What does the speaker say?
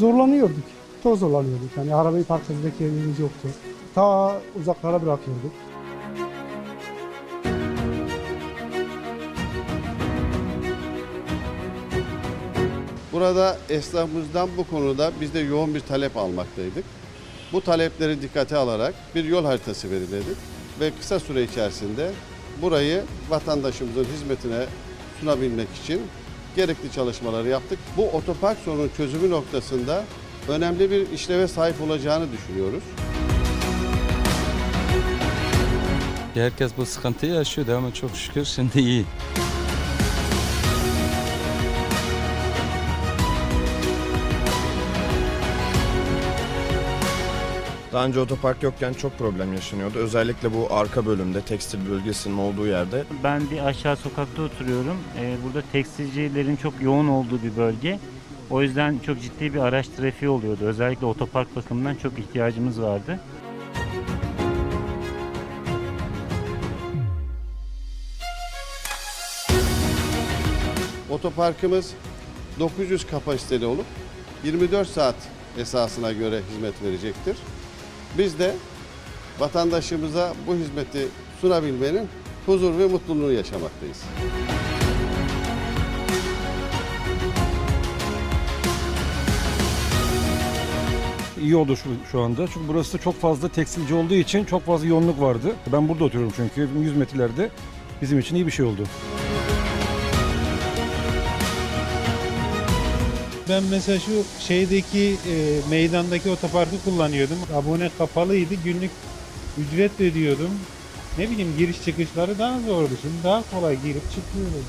zorlanıyorduk. Çok zorlanıyorduk. Yani arabayı park edecek yerimiz yoktu. Ta uzaklara bırakıyorduk. Burada esnafımızdan bu konuda biz de yoğun bir talep almaktaydık. Bu talepleri dikkate alarak bir yol haritası belirledik ve kısa süre içerisinde burayı vatandaşımızın hizmetine sunabilmek için gerekli çalışmaları yaptık. Bu otopark sorunun çözümü noktasında önemli bir işleve sahip olacağını düşünüyoruz. Herkes bu sıkıntıyı yaşıyordu ama çok şükür şimdi iyi. Daha önce otopark yokken çok problem yaşanıyordu. Özellikle bu arka bölümde tekstil bölgesinin olduğu yerde Ben bir aşağı sokakta oturuyorum. Ee, burada tekstilcilerin çok yoğun olduğu bir bölge. O yüzden çok ciddi bir araç trafiği oluyordu. Özellikle otopark bakımından çok ihtiyacımız vardı. Otoparkımız 900 kapasiteli olup 24 saat esasına göre hizmet verecektir. Biz de vatandaşımıza bu hizmeti sunabilmenin huzur ve mutluluğunu yaşamaktayız. iyi oldu şu, şu anda. Çünkü burası çok fazla tekstilci olduğu için çok fazla yoğunluk vardı. Ben burada oturuyorum çünkü 100 metrelerde bizim için iyi bir şey oldu. Ben mesela şu şeydeki e, meydandaki otoparkı kullanıyordum. Abone kapalıydı. Günlük ücret ödüyordum. Ne bileyim giriş çıkışları daha zordu. Şimdi daha kolay girip çıkıyoruz.